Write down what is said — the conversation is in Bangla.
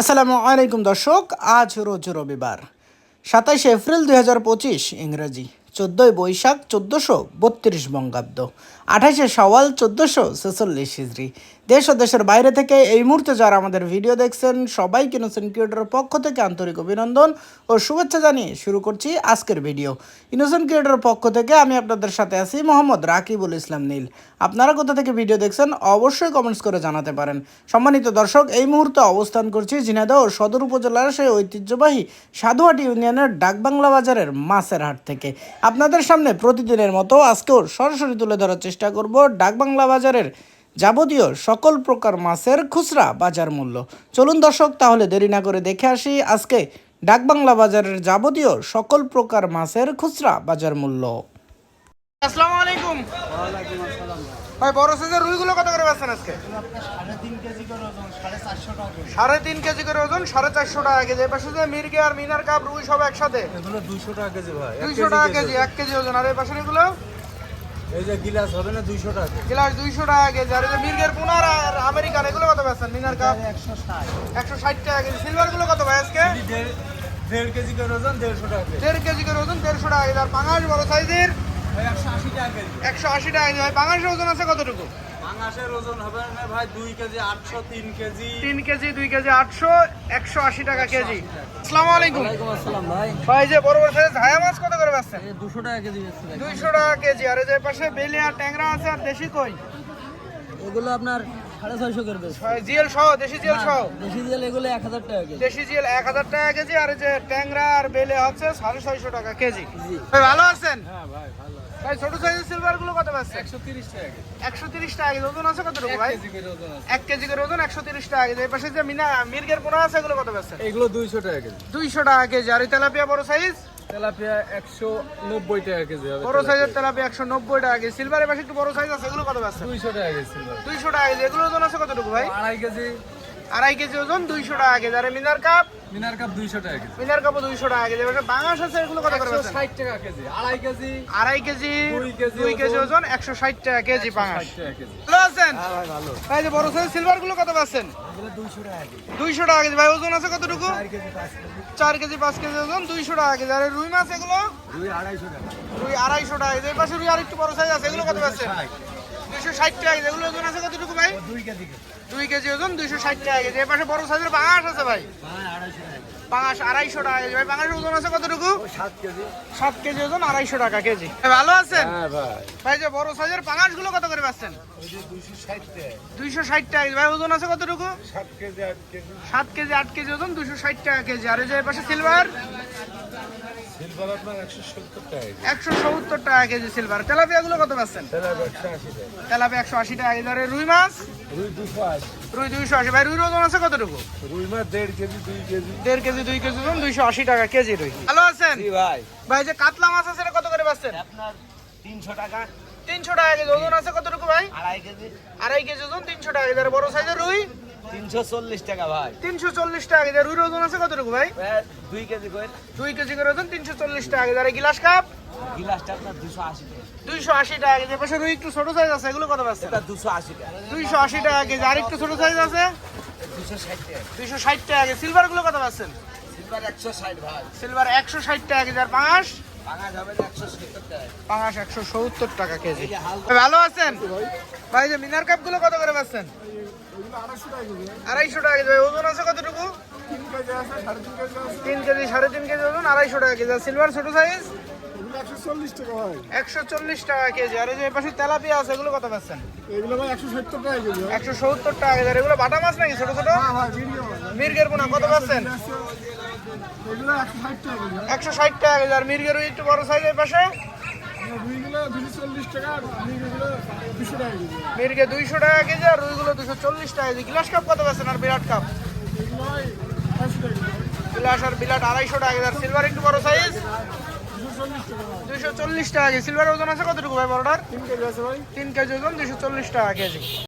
আসসালামু আলাইকুম দর্শক, আজ রোজ রবিবার সাতাইশে এপ্রিল দুই হাজার পঁচিশ, ইংরাজি, চোদ্দোই বৈশাখ চোদ্দোশো বত্রিশ বঙ্গাব্দ, আঠাশে সওয়াল চোদ্দোশো ছেচল্লিশ হিজড়ি দেশ ও দেশের বাইরে থেকে এই মুহূর্তে যারা আমাদের ভিডিও দেখছেন, সবাইকে ইনোসেন্ট ক্রিয়েটরের পক্ষ থেকে আন্তরিক অভিনন্দন ও শুভেচ্ছা জানিয়ে শুরু করছি আজকের ভিডিও। ইনোসেন্ট ক্রিয়েটরের পক্ষ থেকে আমি আপনাদের সাথে আছি মোহাম্মদ রাকিবুল ইসলাম নীল। আপনারা কোথা থেকে ভিডিও দেখছেন, অবশ্যই কমেন্টস করে জানাতে পারেন। সম্মানিত দর্শক, এই মুহূর্তে অবস্থান করছি ঝিনাইদহ সদর উপজেলার সেই ঐতিহ্যবাহী সাধুহাটি ইউনিয়নের ডাকবাংলা বাজারের মাছের হাট থেকে। আপনাদের সামনে প্রতিদিনের মতো আজকেও সরাসরি তুলে ধরার চেষ্টা করব ডাকবাংলা বাজারের যাবতীয় সকল প্রকার মাছের খুচরা বাজার মূল্য। চলুন দর্শক, তাহলে দেরি না করে দেখে আসি আজকে ডাকবাংলা বাজারের যাবতীয় সকল প্রকার মাছের খুচরা বাজার মূল্য। আলাইকুম ভাই বড় সাইজের রুইগুলো কত করে বেচছেন আজকে? সাড়ে তিন কেজি করে ওজন সাড়ে চারশো টাকা কেজি। এপাশে যে মির্গে আর মিনার কাপ রুই সব একসাথে? এগুলো দুইশো টাকা কেজি ভাই দুইশো টাকা কেজি। এক কেজি ওজন। আর এই পাশের এগুলো? এই যে গিলাস হবে না দুইশো টাকা কেজি। গ্লাস দুইশো টাকা কেজি। আর এই যে মির্গের পুনার আর আমেরিকান এগুলো কত বেচছেন মিনার কাপ? একশো ষাট। একশো ষাট টাকা কেজি। সিলভারগুলো কত ভাই আজকে? দেড় কেজি করে ওজন দেড়শো টাকা কেজি। দেড় কেজি করে ওজন দেড়শো টাকা কেজি। আর পাঙাশ বড় সাইজের একশো আশি টাকা কেজি। একশো আশি টাকা ভাই পাঙাশের ওজন আছে কতটুকু? পাঙাশের ওজন হবে না ভাই দুই কেজি আটশো তিন কেজি। তিন কেজি দুই কেজি আটশো একশো আশি টাকা কেজি। আসসালামু আলাইকুম। আসসালাম ভাই। ভাই যে বড় বড় সাইজ হায়া মাছ কত করে বেচছেন? দুশো টাকা কেজি দুইশো টাকা কেজি। আর এই যে পাশে বেলি আর ট্যাংরা আছে আর দেশি কই? এগুলো আপনার সাড়ে ছয়শো করে জিএল সহ দেশি জিএল সহ? দেশি এগুলো এক হাজার টাকা কেজি। দেশি জিএল এক হাজার টাকা কেজি আর যে ট্যাংরা আর বেলে হচ্ছে সাড়ে ছয়শো টাকা কেজি। ভাই ভালো আছেন? হ্যাঁ ভাই ভালো ভাই ছোট সাইজের সিলভারগুলো কত পাচ্ছে? একশো তিরিশ টাকা একশো তিরিশ টাকা কেজি ওজন আছে এক ভাই? কেজি করে ওজন আছে। এক কেজি করে ওজন একশো তিরিশ টাকা কেজি। এই পাশে যে মিনা মির্গের পোনা আছে এগুলো কত পাচ্ছে? এগুলো দুইশো টাকা কেজি। দুইশো টাকা কেজি। আর এই তেলাপিয়া বড় সাইজ তেলাপিয়া একশো নব্বই টাকা কেজি হবে বড় সাইজের তেলাপিয়া। একশো নব্বই টাকা কেজি। সিলভারের পাশে একটু বড় সাইজ আছে এগুলো কত আছে দুইশো টাকা কেজি silver। দুইশো টাকা কেজি এগুলো ওজন আছে কতটুকু ভাই? আড়াই কেজি। আড়াই কেজি ওজন দুইশো টাকা কেজি। আর মিনার কাপ? মিনার কাপ দুইশো টাকা কেজি। মিনার কাপও দুইশো টাকা কেজি। এবার বাংলাদেশ আছে এগুলো কত করে ষাট টাকা কেজি আড়াই কেজি আড়াই কেজি দুই কেজি ওজন। একশো ষাট টাকা কেজি কেজি। ভালো আছেন? হ্যাঁ ভাই যে বড় সাইজ সিলভারগুলো কত পাচ্ছেন? দুইশো টাকা কেজি। ভাই ওজন আছে কতটুকু? চার কেজি পাঁচ কেজি। ওজন দুইশো টাকা কেজি। আর রুই মাছ এগুলো? দুই আড়াইশো টাকা। রুই আড়াইশো টাকা এই পাশে রুই আর একটু বড় সাইজ আছে। এগুলো কত পাচ্ছেন? দুইশো ষাট টাকা এগুলো ওজন আছে কতটুকু ভাই? দুই কেজি। ওজন দুইশো ষাট টাকা কেজি। এই পাশে বড় সাইজের পাঙাশ আছে ভাই। ভাই আড়াইশো টাকা কেজি। ভাই পাঙাশের ওজন আছে কতটুকু? সাত কেজি। সাত কেজি ওজন আড়াইশো টাকা কেজি। ভালো আছেন? হ্যাঁ ভাই। যে বড় সাইজেরগুলো কত করে পাচ্ছেন? দুইশো ষাট টাকা। দুইশো ভাই ওজন আছে কতটুকু? সাত কেজি আট কেজি। ওজন দুশো ষাট টাকা কেজি। আর এই যে পাশে সিলভার সিলভার আপনার টাকা টাকা কেজি সিলভার তেলাপিয়া গুলো কত পাচ্ছেন? তেলাপিয়া টাকা। রুই মাছ? রুই রুই ভাই রুই ওজন আছে কতটুকু? রুই মাছ দেড় কেজি দুই কেজি। দেড় কেজি দুই কেজি ওজন দুইশো আশি টাকা কেজি রুই। ভালো আছেন? ভাই। ভাই যে কাতলা মাছ আছে কত করে পাচ্ছেন? আপনার তিনশো টাকা। তিনশো টাকা কেজি। ওজন আছে কতটুকু ভাই? আড়াই কেজি। আড়াই কেজি ওজন তিনশো টাকা কেজি। বড় সাইজের রুই? তিনশো চল্লিশ টাকা ভাই। তিনশো চল্লিশ টাকা কেজি। আর ওজন আছে কতটুকু ভাই? দুই কেজি করে। দুই কেজি করে ওজন তিনশো চল্লিশ টাকা কেজি। আর গিলাস কাপ? গিলাসটা আপনার দুশো আশি টাকা। দুইশো আশি টাকা কেজি। পাশে রুই একটু ছোট সাইজ আছে এগুলো কত পাচ্ছেন এটা দুশো আশি টাকা। দুইশো আশি টাকা কেজি। আর একটু ছোট সাইজ আছে? দুশো ষাট টাকা। দুইশো ষাট টাকা কেজি। সিলভারগুলো কত পাচ্ছেন? সিলভার একশো ষাট ভাই। সিলভার একশো ষাট টাকা কেজি। আর পাঙাশ? ভাঙা একশো সত্তর টাকা পাঙাশ একশো সত্তর টাকা কেজি। ভালো আছেন? ভাই যে মিনার কাপগুলো কত করে পাচ্ছেন? আড়াইশো টাকা কেজি। ওজন আছে কতটুকু? তিন কেজি সাড়ে তিন কেজি ওজন আড়াইশো টাকা কেজি। আর সিলভার ছোট সাইজ একশো চল্লিশ টাকা হয় একশো চল্লিশ টাকা কেজি। আর এই যে পাশে তেলাপিয়া আছে এগুলো কত পাচ্ছেন? এগুলো ভাই একশো সত্তর টাকা কেজি। একশো সত্তর টাকা কেজি। আর এগুলো বাটা মাছ নাকি ছোট ছোট? হ্যাঁ ভিডিও মির্গের পোনা কত পাচ্ছেন একশো ষাট টাকা কেজি আর মির্গের ওই একটু বড় সাইজের পাশে? মির্গে দুইশো টাকা কেজি আর রুইগুলো দুশো চল্লিশ টাকা কেজি। গ্লাস কাপ কত পাচ্ছেন আর বিরাট কাপ? গ্লাস আর বিলাট আড়াইশো টাকা কেজি। আর সিলভার একটু বড় সাইজ দুশো চল্লিশ টাকা। কেজি। সিলভার ওজন আছে কতটুকু ভাই বড়টার? তিন কেজি আছে ভাই। তিন কেজি ওজন দুশো চল্লিশ টাকা কেজি।